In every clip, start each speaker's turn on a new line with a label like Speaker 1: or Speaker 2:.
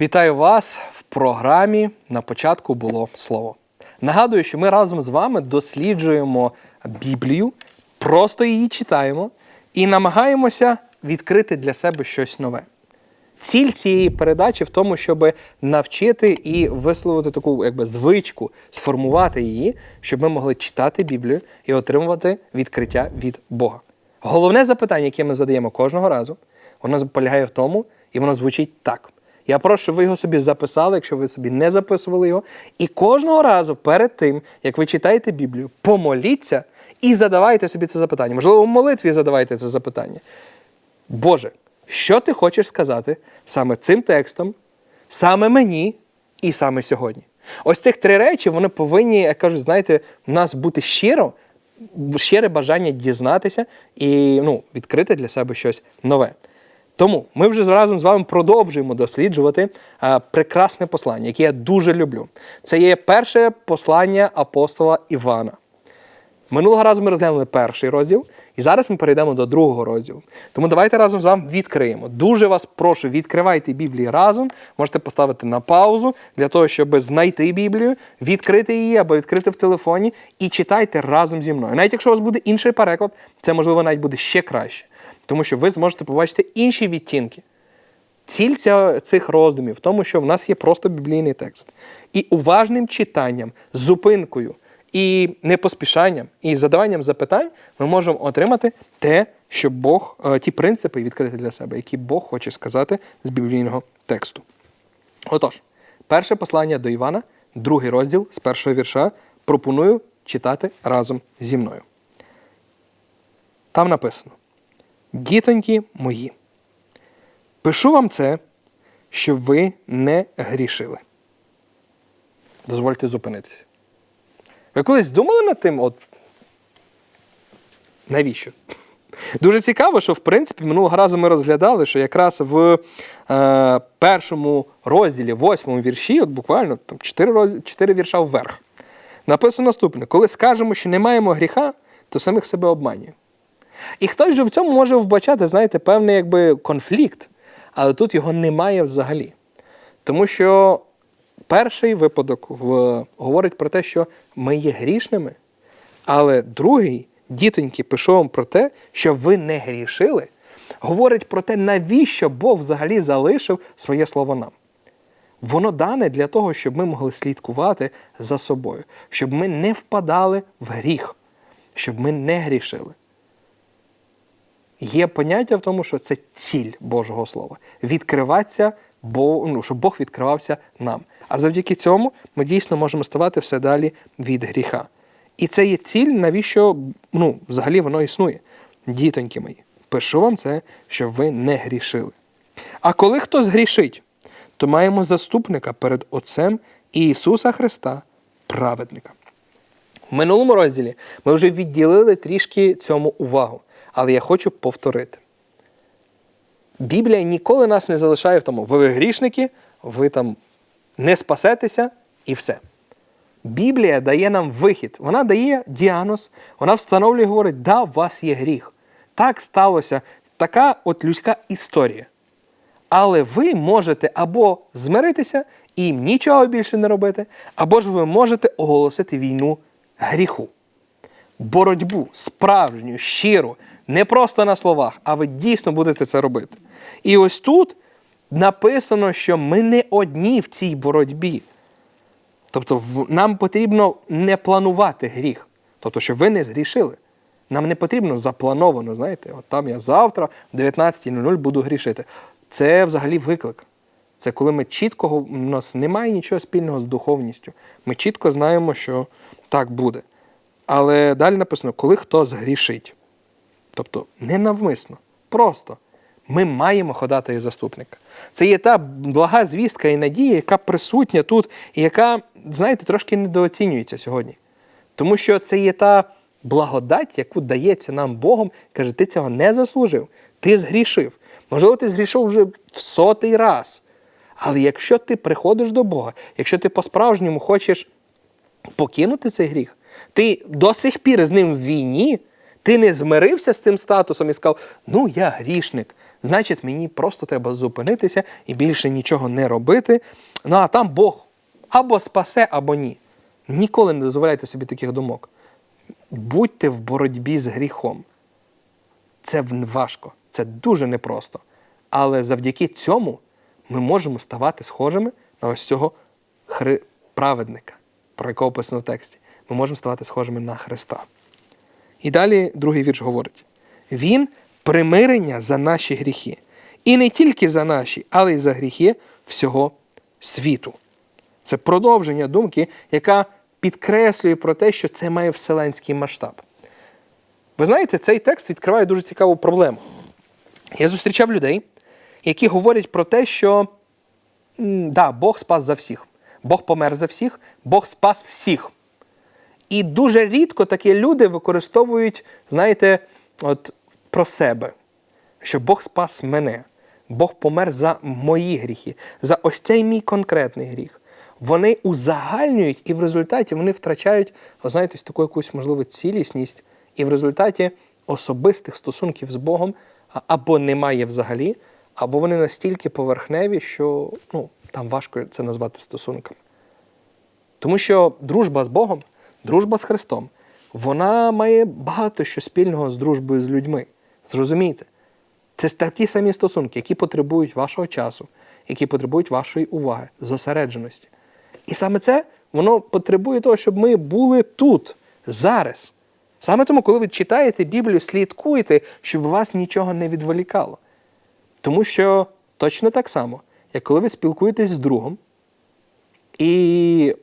Speaker 1: Вітаю вас в програмі На початку було слово. Нагадую, що ми разом з вами досліджуємо Біблію, просто її читаємо і намагаємося відкрити для себе щось нове. Ціль цієї передачі в тому, щоб навчити і висловити таку якби, звичку, сформувати її, щоб ми могли читати Біблію і отримувати відкриття від Бога. Головне запитання, яке ми задаємо кожного разу, воно полягає в тому, і воно звучить так. Я прошу, щоб ви його собі записали, якщо ви собі не записували його. І кожного разу перед тим, як ви читаєте Біблію, помоліться і задавайте собі це запитання. Можливо, в молитві задавайте це запитання. Боже, що ти хочеш сказати саме цим текстом, саме мені і саме сьогодні? Ось цих три речі вони повинні, як кажуть, знаєте, в нас бути щиро, щире бажання дізнатися і ну, відкрити для себе щось нове. Тому ми вже разом з вами продовжуємо досліджувати прекрасне послання, яке я дуже люблю. Це є перше послання апостола Івана. Минулого разу ми розглянули перший розділ, і зараз ми перейдемо до другого розділу. Тому давайте разом з вами відкриємо. Дуже вас прошу, відкривайте Біблії разом. Можете поставити на паузу для того, щоб знайти Біблію, відкрити її або відкрити в телефоні і читайте разом зі мною. Навіть якщо у вас буде інший переклад, це можливо навіть буде ще краще, тому що ви зможете побачити інші відтінки. Ціль цих роздумів в тому, що в нас є просто біблійний текст. І уважним читанням, зупинкою і непоспішанням, і задаванням запитань ми можемо отримати те, що Бог, е, ті принципи відкрити для себе, які Бог хоче сказати з біблійного тексту. Отож, перше послання до Івана, другий розділ з першого вірша, пропоную читати разом зі мною. Там написано: Дітоньки мої. Пишу вам це, щоб ви не грішили. Дозвольте зупинитися. Ви колись думали над тим, от навіщо? Дуже цікаво, що в принципі минулого разу ми розглядали, що якраз в е, першому розділі, восьмому вірші, от буквально там чотири, роз... чотири вірша вверх, написано наступне: коли скажемо, що не маємо гріха, то самих себе обманюємо. І хтось же в цьому може вбачати, знаєте, певний якби конфлікт, але тут його немає взагалі. Тому що перший випадок в, говорить про те, що ми є грішними, але другий, дітоньки, пишу вам про те, що ви не грішили, говорить про те, навіщо Бог взагалі залишив своє слово нам. Воно дане для того, щоб ми могли слідкувати за собою, щоб ми не впадали в гріх, щоб ми не грішили. Є поняття в тому, що це ціль Божого Слова. Відкриватися, бо, ну, щоб Бог відкривався нам. А завдяки цьому ми дійсно можемо ставати все далі від гріха. І це є ціль, навіщо ну, взагалі воно існує. Дітоньки мої, пишу вам це, щоб ви не грішили. А коли хтось грішить, то маємо заступника перед Отцем Ісуса Христа, праведника. В минулому розділі ми вже відділили трішки цьому увагу, але я хочу повторити. Біблія ніколи нас не залишає в тому, ви грішники, ви там не спасетеся і все. Біблія дає нам вихід, вона дає діагноз, вона встановлює і говорить, да, у вас є гріх. Так сталося, така от людська історія. Але ви можете або змиритися і нічого більше не робити, або ж ви можете оголосити війну гріху. Боротьбу справжню, щиру, не просто на словах, а ви дійсно будете це робити. І ось тут написано, що ми не одні в цій боротьбі. Тобто нам потрібно не планувати гріх. Тобто, щоб ви не згрішили. Нам не потрібно заплановано, знаєте, от там я завтра в 19.00 буду грішити. Це взагалі виклик. Це коли ми чітко, у нас немає нічого спільного з духовністю. Ми чітко знаємо, що так буде. Але далі написано, коли хто згрішить. Тобто не навмисно, просто ми маємо ходати і заступника. Це є та блага звістка і надія, яка присутня тут, і яка, знаєте, трошки недооцінюється сьогодні. Тому що це є та благодать, яку дається нам Богом, каже, ти цього не заслужив, ти згрішив. Можливо, ти згрішив вже в сотий раз. Але якщо ти приходиш до Бога, якщо ти по-справжньому хочеш покинути цей гріх, ти до сих пір з ним в війні, Ти не змирився з цим статусом і сказав, ну я грішник, значить мені просто треба зупинитися і більше нічого не робити. Ну а там Бог або спасе, або ні. Ніколи не дозволяйте собі таких думок. Будьте в боротьбі з гріхом. Це важко, це дуже непросто. Але завдяки цьому ми можемо ставати схожими на ось цього хри... праведника, про якого описано в тексті. Ми можемо ставати схожими на Христа. І далі другий вірш говорить: Він примирення за наші гріхи. І не тільки за наші, але й за гріхи всього світу. Це продовження думки, яка підкреслює про те, що це має вселенський масштаб. Ви знаєте, цей текст відкриває дуже цікаву проблему. Я зустрічав людей, які говорять про те, що да, Бог спас за всіх, Бог помер за всіх, Бог спас всіх. І дуже рідко такі люди використовують, знаєте, от про себе, що Бог спас мене, Бог помер за мої гріхи, за ось цей мій конкретний гріх. Вони узагальнюють, і в результаті вони втрачають, знаєте, таку якусь можливо цілісність, і в результаті особистих стосунків з Богом або немає взагалі, або вони настільки поверхневі, що ну, там важко це назвати стосунками. Тому що дружба з Богом, дружба з Христом, вона має багато що спільного з дружбою з людьми. Зрозумійте, це такі самі стосунки, які потребують вашого часу, які потребують вашої уваги, зосередженості. І саме це воно потребує того, щоб ми були тут, зараз. Саме тому, коли ви читаєте Біблію, слідкуйте, щоб вас нічого не відволікало. Тому що точно так само, як коли ви спілкуєтесь з другом, і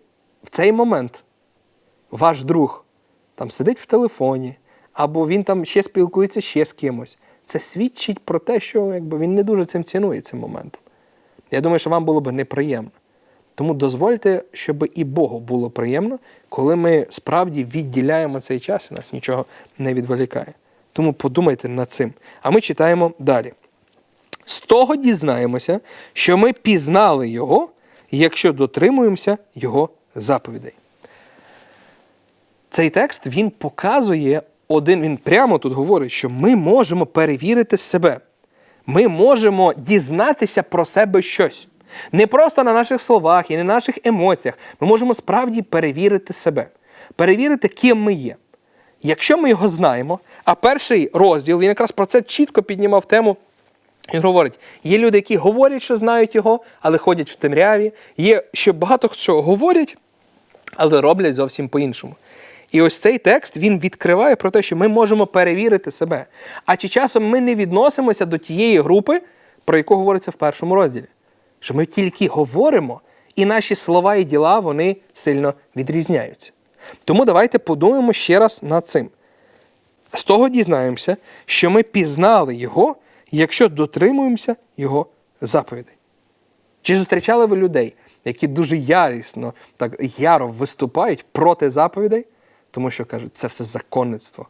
Speaker 1: в цей момент ваш друг там сидить в телефоні, або він там ще спілкується ще з кимось. Це свідчить про те, що якби, він не дуже цим цінує цим моментом. Я думаю, що вам було б неприємно. Тому дозвольте, щоб і Богу було приємно, коли ми справді відділяємо цей час і нас нічого не відволікає. Тому подумайте над цим. А ми читаємо далі. З того дізнаємося, що ми пізнали Його, якщо дотримуємося Його заповідей. Цей текст він показує один, він прямо тут говорить, що ми можемо перевірити себе. Ми можемо дізнатися про себе щось. Не просто на наших словах і на наших емоціях. Ми можемо справді перевірити себе, перевірити, ким ми є. Якщо ми його знаємо, а перший розділ він якраз про це чітко піднімав тему. І говорить, є люди, які говорять, що знають його, але ходять в темряві. Є що багато що говорять, але роблять зовсім по-іншому. І ось цей текст він відкриває про те, що ми можемо перевірити себе. А чи часом ми не відносимося до тієї групи, про яку говориться в першому розділі? Що ми тільки говоримо, і наші слова і діла вони сильно відрізняються. Тому давайте подумаємо ще раз над цим. З того дізнаємося, що ми пізнали Його, якщо дотримуємося Його заповідей. Чи зустрічали ви людей, які дуже ярісно, так яро виступають проти заповідей, тому що кажуть, це все законництво.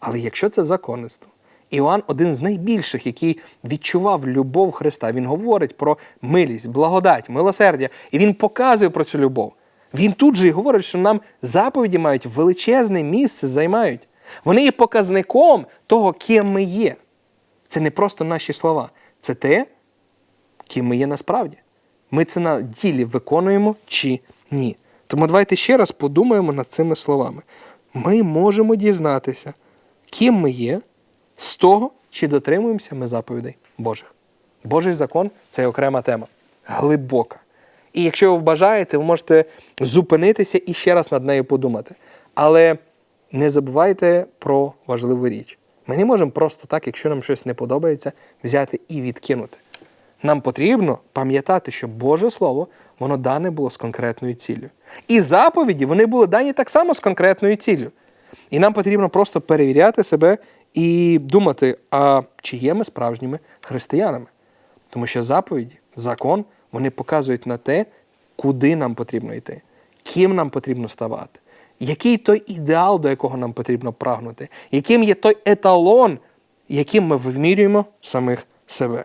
Speaker 1: Але якщо це законництво, Іоанн один з найбільших, який відчував любов Христа. Він говорить про милість, благодать, милосердя, і він показує про цю любов. Він тут же і говорить, що нам заповіді мають величезне місце займають. Вони є показником того, ким ми є. Це не просто наші слова, це те, ким ми є насправді. Ми це на ділі виконуємо чи ні. Тому давайте ще раз подумаємо над цими словами. Ми можемо дізнатися, ким ми є, з того, чи дотримуємося ми заповідей Божих. Божий закон це окрема тема, глибока. І якщо ви бажаєте, ви можете зупинитися і ще раз над нею подумати. Але не забувайте про важливу річ. Ми не можемо просто так, якщо нам щось не подобається, взяти і відкинути. Нам потрібно пам'ятати, що Боже Слово, воно дане було з конкретною ціллю. І заповіді вони були дані так само з конкретною ціллю. І нам потрібно просто перевіряти себе і думати, а чи є ми справжніми християнами. Тому що заповіді, закон, вони показують на те, куди нам потрібно йти, ким нам потрібно ставати, який той ідеал, до якого нам потрібно прагнути, яким є той еталон, яким ми вимірюємо самих себе.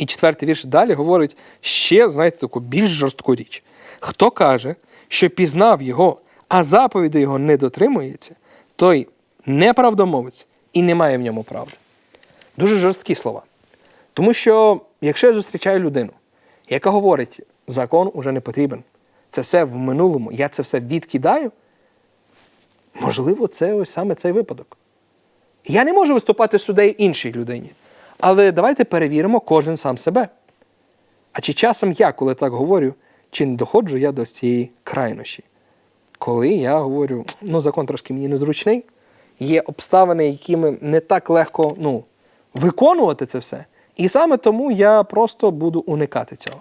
Speaker 1: І четвертий вірш далі говорить ще, знаєте, таку більш жорстку річ. Хто каже, що пізнав його, а заповіді його не дотримується, той неправдомовець і немає в ньому правди. Дуже жорсткі слова. Тому що, якщо я зустрічаю людину, яка говорить, закон уже не потрібен, це все в минулому, я це все відкидаю, можливо, це ось саме цей випадок. Я не можу виступати суддею іншій людині. Але давайте перевіримо кожен сам себе. А чи часом я, коли так говорю, чи не доходжу я до цієї крайнощі? Коли я говорю, ну закон трошки мені незручний, є обставини, якими не так легко ну, виконувати це все. І саме тому я просто буду уникати цього.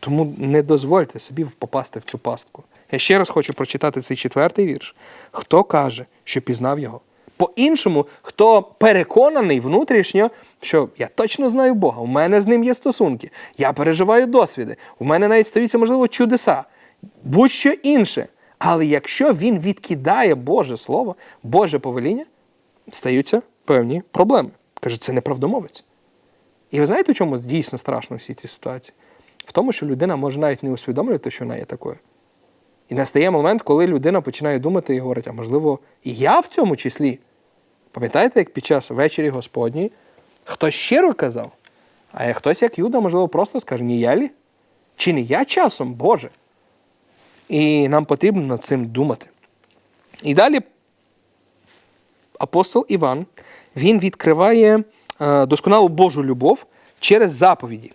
Speaker 1: Тому не дозвольте собі попасти в цю пастку. Я ще раз хочу прочитати цей четвертий вірш. Хто каже, що пізнав його? По-іншому, хто переконаний внутрішньо, що я точно знаю Бога, у мене з ним є стосунки, я переживаю досвіди, у мене навіть стаються, можливо, чудеса, будь-що інше. Але якщо він відкидає Боже Слово, Боже повеління, стаються певні проблеми. Каже, це неправдомовець. І ви знаєте, в чому дійсно страшно всі ці ситуації? В тому, що людина може навіть не усвідомлювати, що вона є такою. І настає момент, коли людина починає думати і говорить, а можливо, і я в цьому числі. Пам'ятаєте, як під час вечері Господній хтось щиро казав, а хтось, як Юда, можливо, просто скаже, ні я лі? Чи не я часом, Боже? І нам потрібно над цим думати. І далі апостол Іван він відкриває е, досконалу Божу любов через заповіді.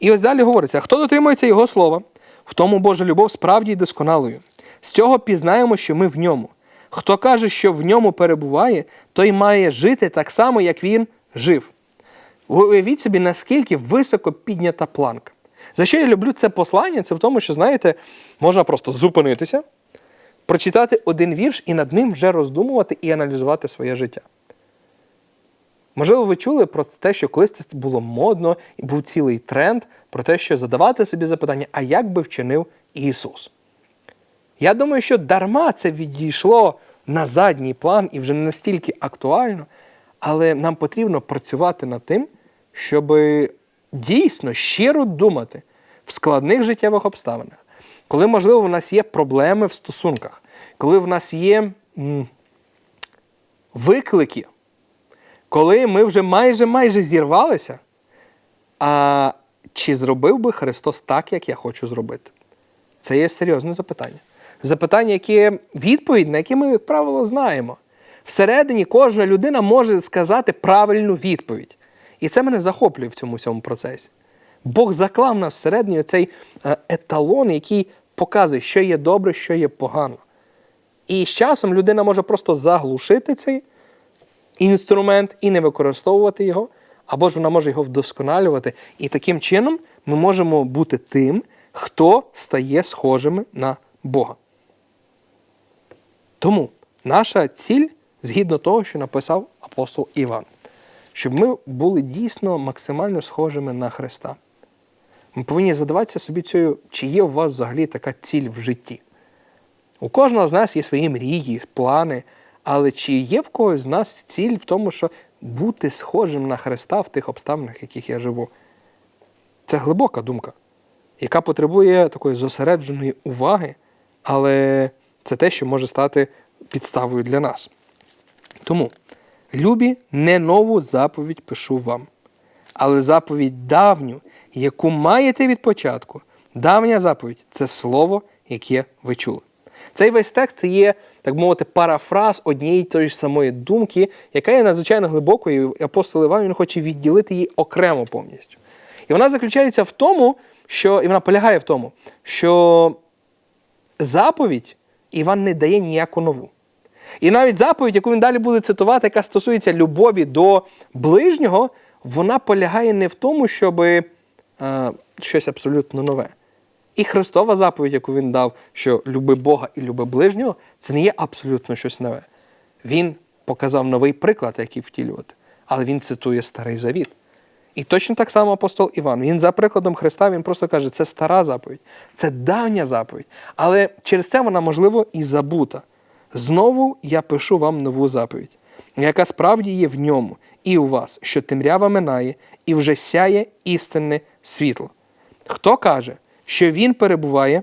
Speaker 1: І ось далі говориться: хто дотримується Його слова, в тому Божа любов справді є досконалою. З цього пізнаємо, що ми в ньому. Хто каже, що в ньому перебуває, той має жити так само, як він жив. Уявіть собі, наскільки високо піднята планка. За що я люблю це послання? Це в тому, що, знаєте, можна просто зупинитися, прочитати один вірш і над ним вже роздумувати і аналізувати своє життя. Можливо, ви чули про те, що колись це було модно, і був цілий тренд про те, що задавати собі запитання, а як би вчинив Ісус? Я думаю, що дарма це відійшло на задній план і вже не настільки актуально, але нам потрібно працювати над тим, щоб дійсно щиро думати в складних життєвих обставинах, коли, можливо, в нас є проблеми в стосунках, коли в нас є виклики, коли ми вже майже майже зірвалися, а чи зробив би Христос так, як я хочу зробити? Це є серйозне запитання. Запитання, яке відповідь, на яке ми, як правило, знаємо. Всередині кожна людина може сказати правильну відповідь. І це мене захоплює в цьому всьому процесі. Бог заклав нас всередині цей е, еталон, який показує, що є добре, що є погано. І з часом людина може просто заглушити цей інструмент і не використовувати його, або ж вона може його вдосконалювати. І таким чином ми можемо бути тим, хто стає схожими на Бога. Тому наша ціль, згідно того, що написав апостол Іван, щоб ми були дійсно максимально схожими на Христа. Ми повинні задаватися собі цією, чи є у вас взагалі така ціль в житті. У кожного з нас є свої мрії, плани, але чи є в когось з нас ціль в тому, що бути схожим на Христа в тих обставинах, в яких я живу? Це глибока думка, яка потребує такої зосередженої уваги, але це те, що може стати підставою для нас. Тому, любі, не нову заповідь пишу вам, але заповідь давню, яку маєте від початку. Давня заповідь це слово, яке ви чули. Цей весь текст є, так мовити, парафраз однієї тої ж самої думки, яка є надзвичайно глибокою, і апостол Іван він хоче відділити її окремо повністю. І вона заключається в тому, що і вона полягає в тому, що заповідь Іван не дає ніяку нову. І навіть заповідь, яку він далі буде цитувати, яка стосується любові до ближнього, вона полягає не в тому, щоб е, щось абсолютно нове. І Христова заповідь, яку він дав, що люби Бога і люби ближнього, це не є абсолютно щось нове. Він показав новий приклад, який втілювати, але він цитує старий завіт. І точно так само апостол Іван. Він за прикладом Христа він просто каже, це стара заповідь, це давня заповідь. Але через це вона, можливо, і забута. Знову я пишу вам нову заповідь, яка справді є в ньому і у вас, що темрява минає, і вже сяє істинне світло. Хто каже, що він перебуває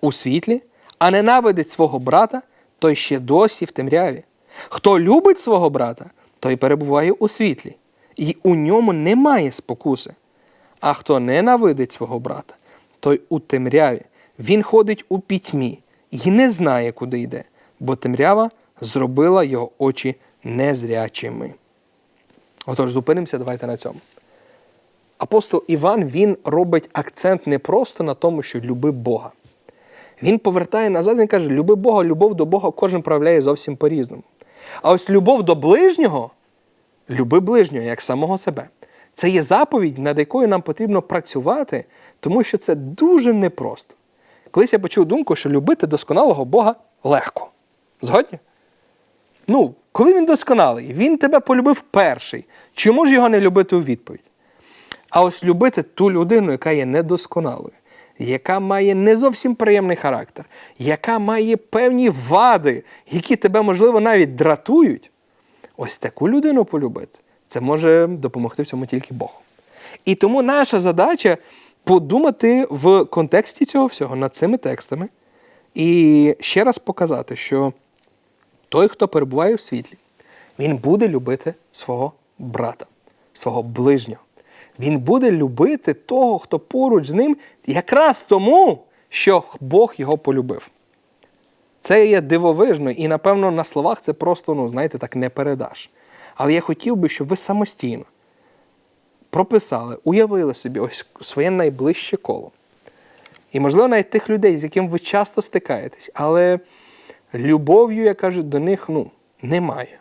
Speaker 1: у світлі, а ненавидить свого брата, той ще досі в темряві. Хто любить свого брата, той перебуває у світлі, і у ньому немає спокуси. А хто ненавидить свого брата, той у темряві. Він ходить у пітьмі і не знає, куди йде, бо темрява зробила його очі незрячими. Отож, зупинимося, давайте на цьому. Апостол Іван він робить акцент не просто на тому, що люби Бога. Він повертає назад, він каже, люби Бога, любов до Бога кожен проявляє зовсім по-різному. А ось любов до ближнього, люби ближнього як самого себе. Це є заповідь, над якою нам потрібно працювати, тому що це дуже непросто. Колись я почув думку, що любити досконалого Бога легко. Згодні? Ну, коли він досконалий, він тебе полюбив перший. Чому ж його не любити у відповідь? А ось любити ту людину, яка є недосконалою, яка має не зовсім приємний характер, яка має певні вади, які тебе, можливо, навіть дратують, ось таку людину полюбити, це може допомогти в цьому тільки Бог. І тому наша задача подумати в контексті цього всього над цими текстами і ще раз показати, що той, хто перебуває в світлі, він буде любити свого брата, свого ближнього. Він буде любити того, хто поруч з ним, якраз тому, що Бог його полюбив. Це є дивовижно, і, напевно, на словах це просто, ну, знаєте, так не передаш. Але я хотів би, щоб ви самостійно прописали, уявили собі ось своє найближче коло. І, можливо, навіть тих людей, з яким ви часто стикаєтесь, але любов'ю, я кажу, до них ну, немає.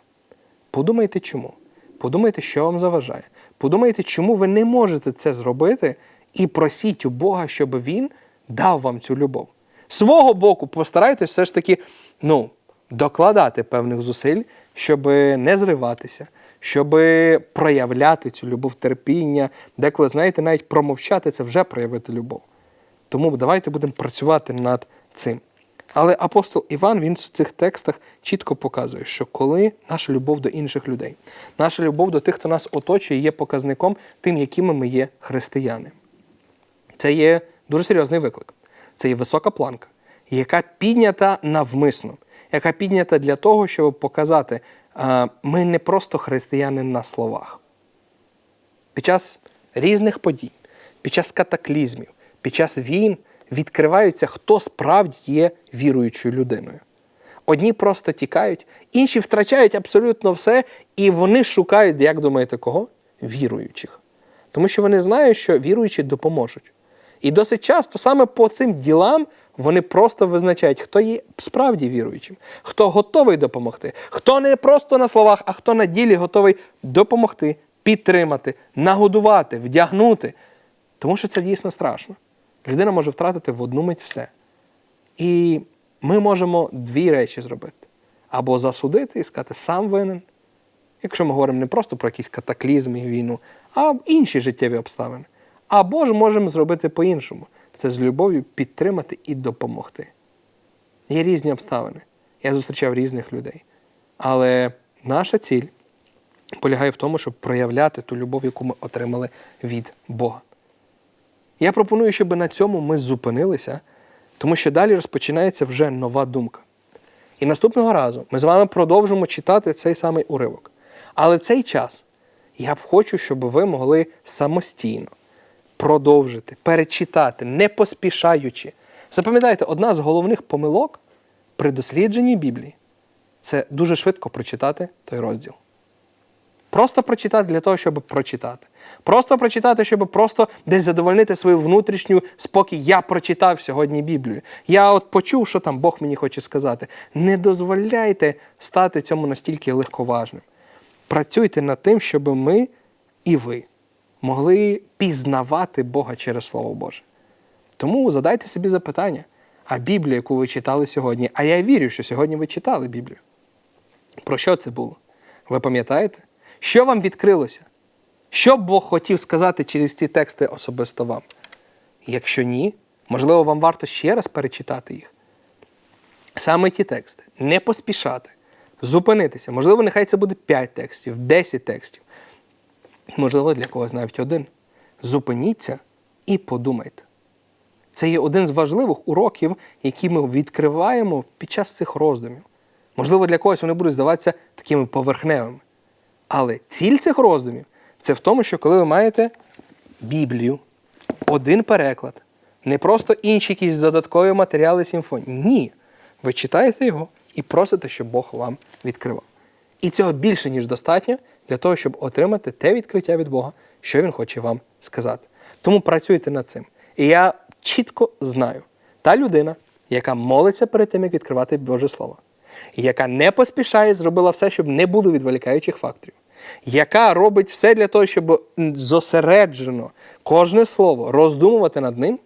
Speaker 1: Подумайте чому. Подумайте, що вам заважає. Подумайте, чому ви не можете це зробити, і просіть у Бога, щоб Він дав вам цю любов. Свого боку, постарайтесь все ж таки ну, докладати певних зусиль, щоб не зриватися, щоб проявляти цю любов терпіння. Деколи, знаєте, навіть промовчати це вже проявити любов. Тому давайте будемо працювати над цим. Але апостол Іван він в цих текстах чітко показує, що коли наша любов до інших людей, наша любов до тих, хто нас оточує, є показником тим, якими ми є християни. Це є дуже серйозний виклик. Це є висока планка, яка піднята навмисно, яка піднята для того, щоб показати, ми не просто християни на словах. Під час різних подій, під час катаклізмів, під час війн відкриваються, хто справді є віруючою людиною. Одні просто тікають, інші втрачають абсолютно все, і вони шукають, як думаєте, кого? Віруючих. Тому що вони знають, що віруючі допоможуть. І досить часто саме по цим ділам вони просто визначають, хто є справді віруючим, хто готовий допомогти, хто не просто на словах, а хто на ділі готовий допомогти, підтримати, нагодувати, вдягнути. Тому що це дійсно страшно. Людина може втратити в одну мить все. І ми можемо дві речі зробити: або засудити і сказати, сам винен, якщо ми говоримо не просто про якісь катаклізми і війну, а інші життєві обставини. Або ж можемо зробити по-іншому. Це з любов'ю підтримати і допомогти. Є різні обставини. Я зустрічав різних людей. Але наша ціль полягає в тому, щоб проявляти ту любов, яку ми отримали від Бога. Я пропоную, щоб на цьому ми зупинилися, тому що далі розпочинається вже нова думка. І наступного разу ми з вами продовжимо читати цей самий уривок. Але цей час я б хочу, щоб ви могли самостійно продовжити, перечитати, не поспішаючи. Запам'ятайте, одна з головних помилок при дослідженні Біблії це дуже швидко прочитати той розділ. Просто прочитати для того, щоб прочитати. Просто прочитати, щоб просто десь задовольнити свою внутрішню спокій. Я прочитав сьогодні Біблію. Я от почув, що там Бог мені хоче сказати. Не дозволяйте стати цьому настільки легковажним. Працюйте над тим, щоб ми і ви могли пізнавати Бога через Слово Боже. Тому задайте собі запитання, а Біблія, яку ви читали сьогодні, а я вірю, що сьогодні ви читали Біблію. Про що це було? Ви пам'ятаєте? Що вам відкрилося? Що Бог хотів сказати через ці тексти особисто вам? Якщо ні, можливо, вам варто ще раз перечитати їх. Саме ті тексти, не поспішати, зупинитися. Можливо, нехай це буде 5 текстів, 10 текстів. Можливо, для когось навіть один. Зупиніться і подумайте. Це є один з важливих уроків, які ми відкриваємо під час цих роздумів. Можливо, для когось вони будуть здаватися такими поверхневими. Але ціль цих роздумів це в тому, що коли ви маєте Біблію, один переклад, не просто інші якісь додаткові матеріали симфонії. Ні. Ви читаєте його і просите, щоб Бог вам відкривав. І цього більше, ніж достатньо для того, щоб отримати те відкриття від Бога, що Він хоче вам сказати. Тому працюйте над цим. І я чітко знаю, та людина, яка молиться перед тим, як відкривати Боже Слово, яка не поспішає, зробила все, щоб не було відволікаючих факторів, яка робить все для того, щоб зосереджено кожне слово роздумувати над ним,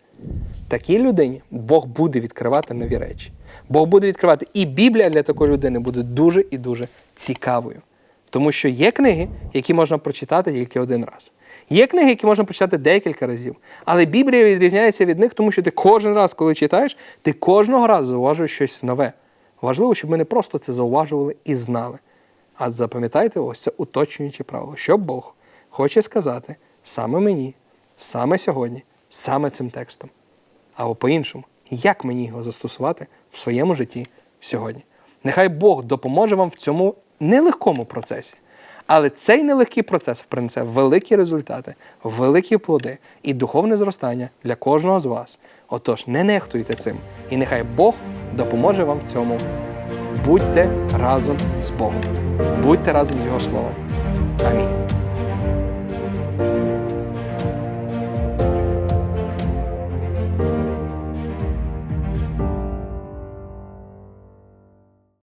Speaker 1: такій людині Бог буде відкривати нові речі. Бог буде відкривати. І Біблія для такої людини буде дуже і дуже цікавою. Тому що є книги, які можна прочитати тільки один раз. Є книги, які можна прочитати декілька разів. Але Біблія відрізняється від них, тому що ти кожен раз, коли читаєш, ти кожного разу зауважуєш щось нове. Важливо, щоб ми не просто це зауважували і знали. А запам'ятайте ось це уточнююче правило, що Бог хоче сказати саме мені, саме сьогодні, саме цим текстом. Або по-іншому, як мені його застосувати в своєму житті сьогодні. Нехай Бог допоможе вам в цьому нелегкому процесі. Але цей нелегкий процес принесе великі результати, великі плоди і духовне зростання для кожного з вас. Отож, не нехтуйте цим. І нехай Бог допоможе вам в цьому. Будьте разом з Богом. Будьте разом з Його Словом. Амінь.